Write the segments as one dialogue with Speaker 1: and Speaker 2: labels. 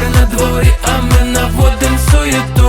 Speaker 1: вечір на дворі, а ми наводим суєту.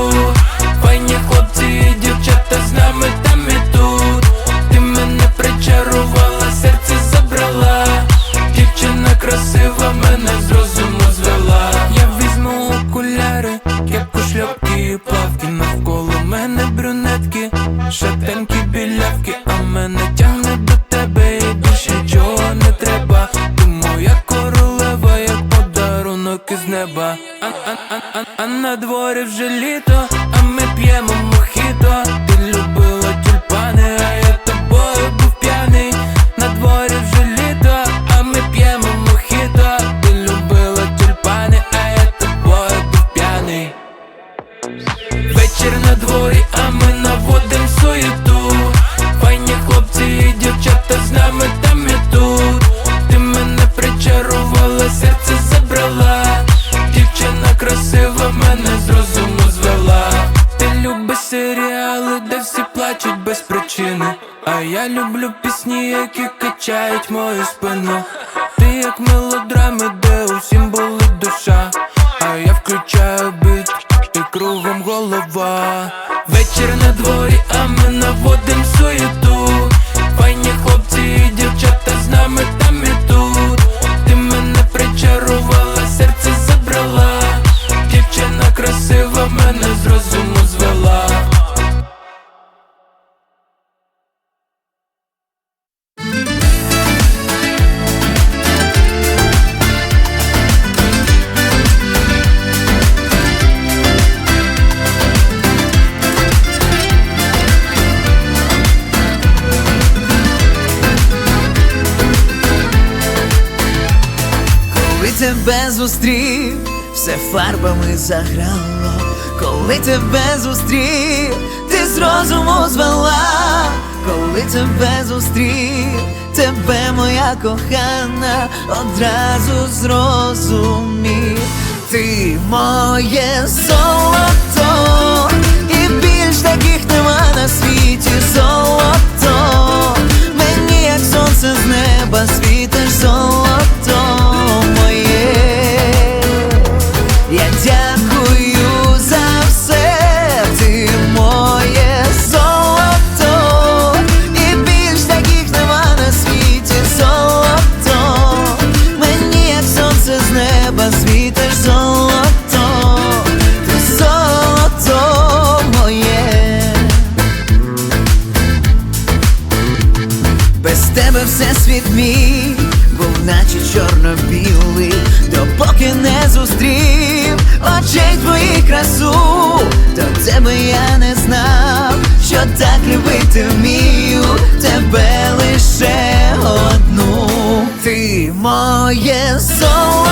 Speaker 1: зірки з неба, а, а, а, а, а на дворі вже літо, а ми п'ємо мохіто. Я люблю пісні, які качають мою спину.
Speaker 2: тебе зустрів, все фарбами заграло, коли тебе зустрів, ти з розуму звела, коли тебе зустрів, тебе моя кохана, одразу зрозумів, ти моє сонце Все світ мій був наче чорно-білий, допоки не зустрів очей твоїх красу, до тебе я не знав, що так любити вмію, тебе лише одну, ти моє соло.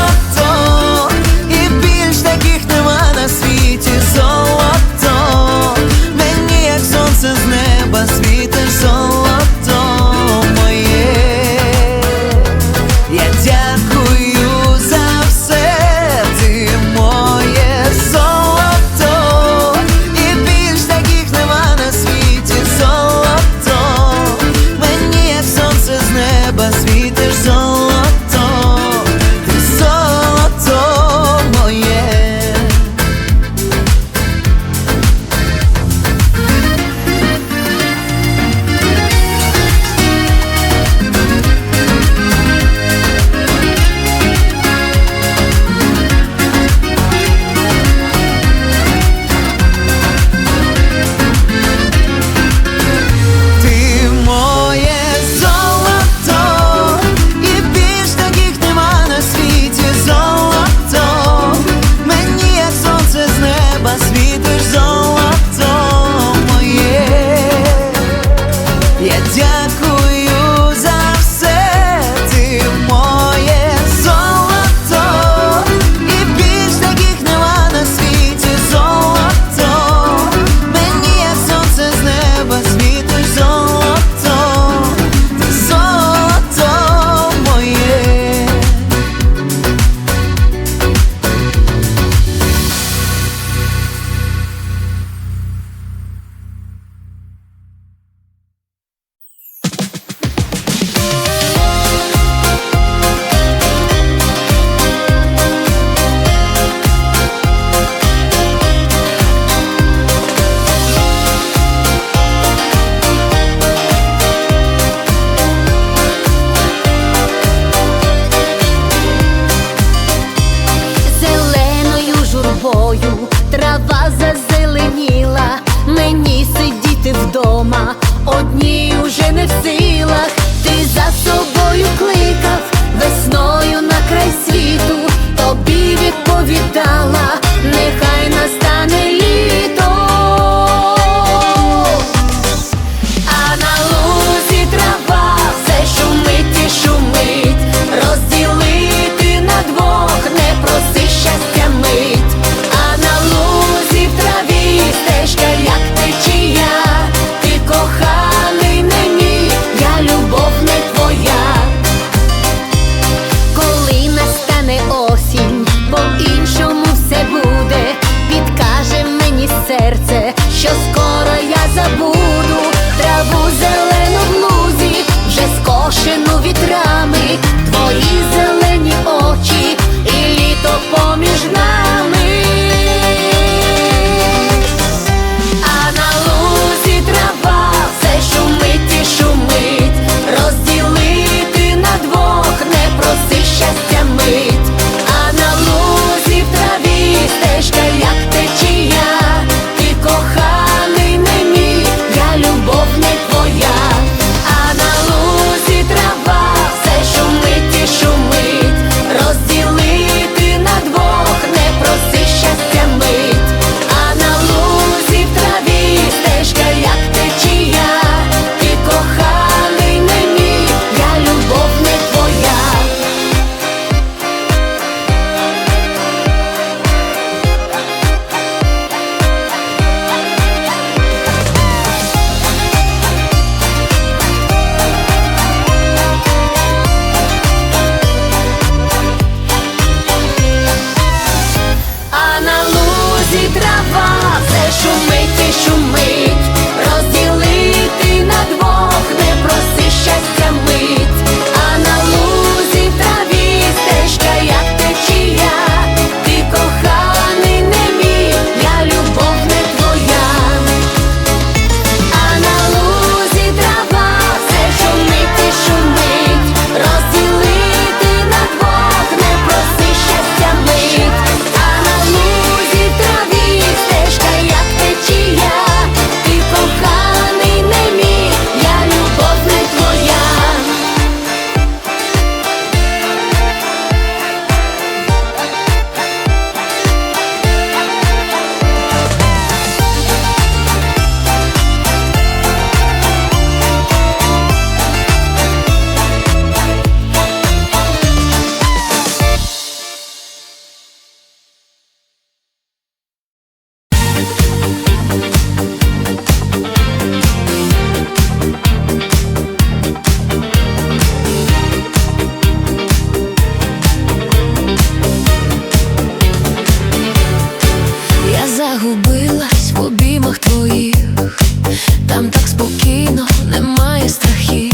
Speaker 2: так спокійно, немає страхів,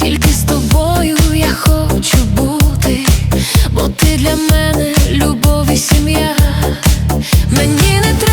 Speaker 2: тільки з
Speaker 3: тобою я хочу бути, бо ти для мене любов і сім'я, мені не треба.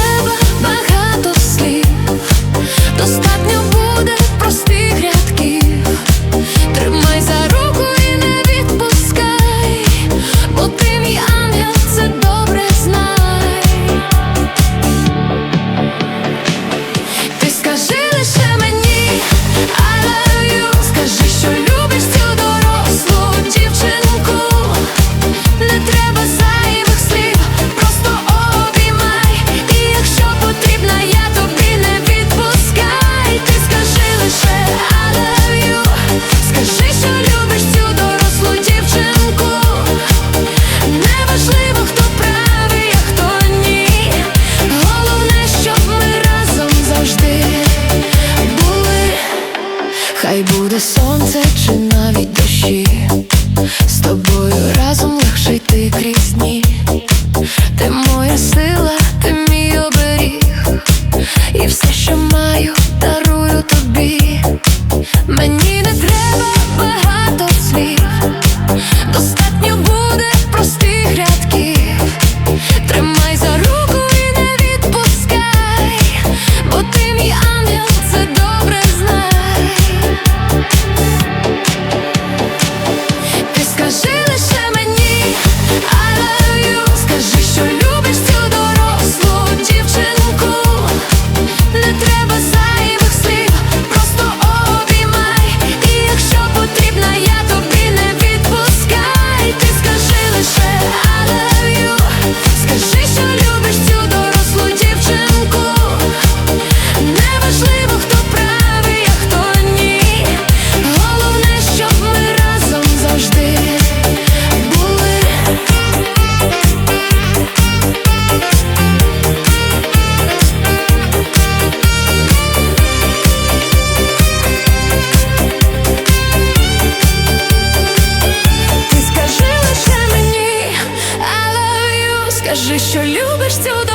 Speaker 3: що любиш цю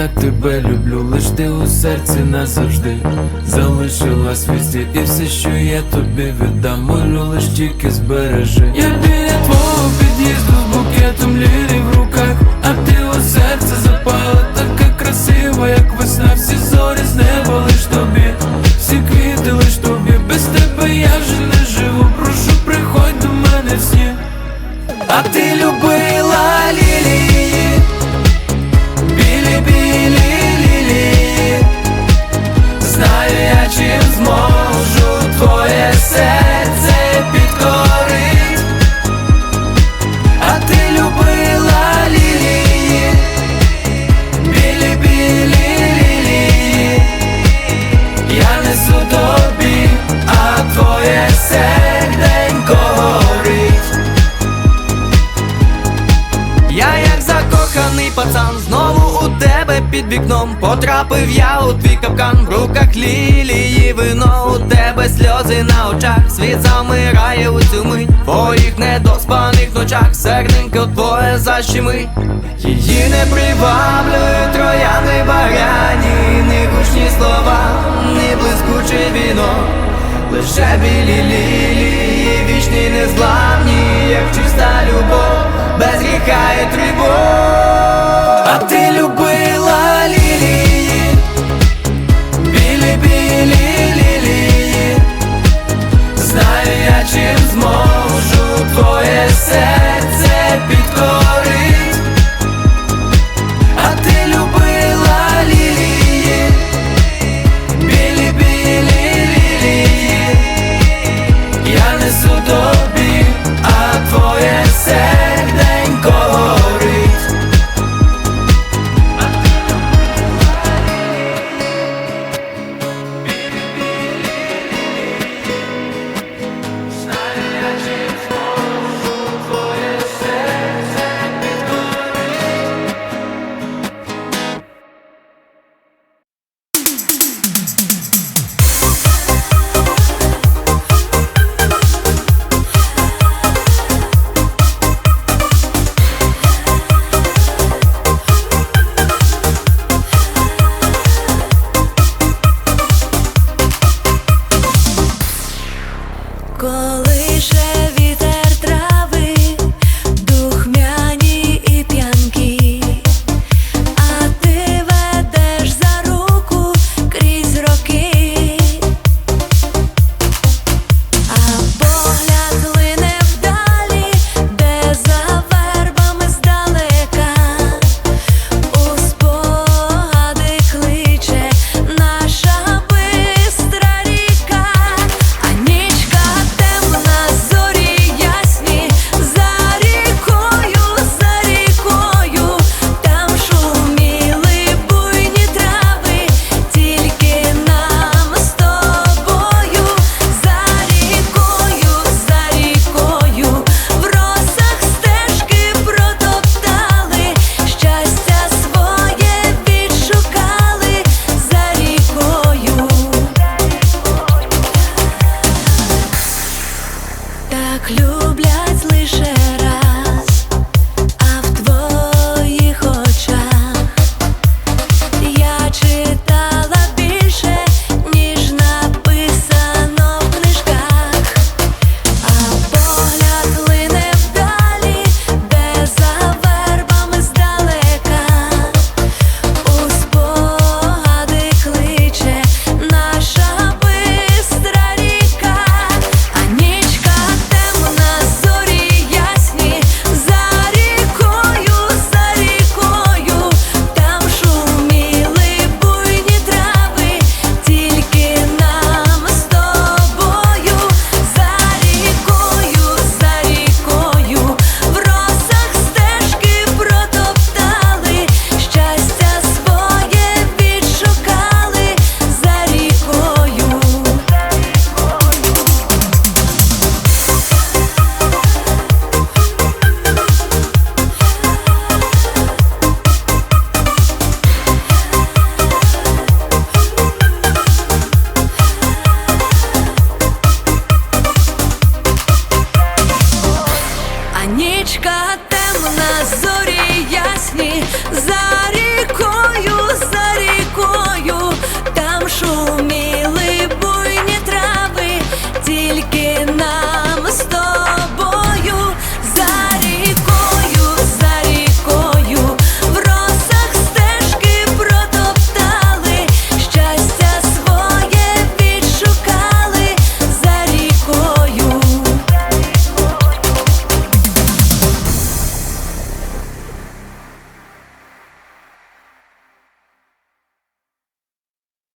Speaker 1: так тебе люблю, лиш ти у серці назавжди залишила свісті, і все, що я тобі віддам, Молю лиш тільки збережи. Я біля
Speaker 2: під вікном. Потрапив я у твій капкан, в руках лілії вино. У тебе сльози на очах, світ замирає у цю мить. Твоїх недоспаних ночах, серденько твоє защими, її не приваблює трояни баряні, ні гучні слова, ні блискуче віно, лише білі лілії, вічні незламні, як чиста любов, без гріха і тривог.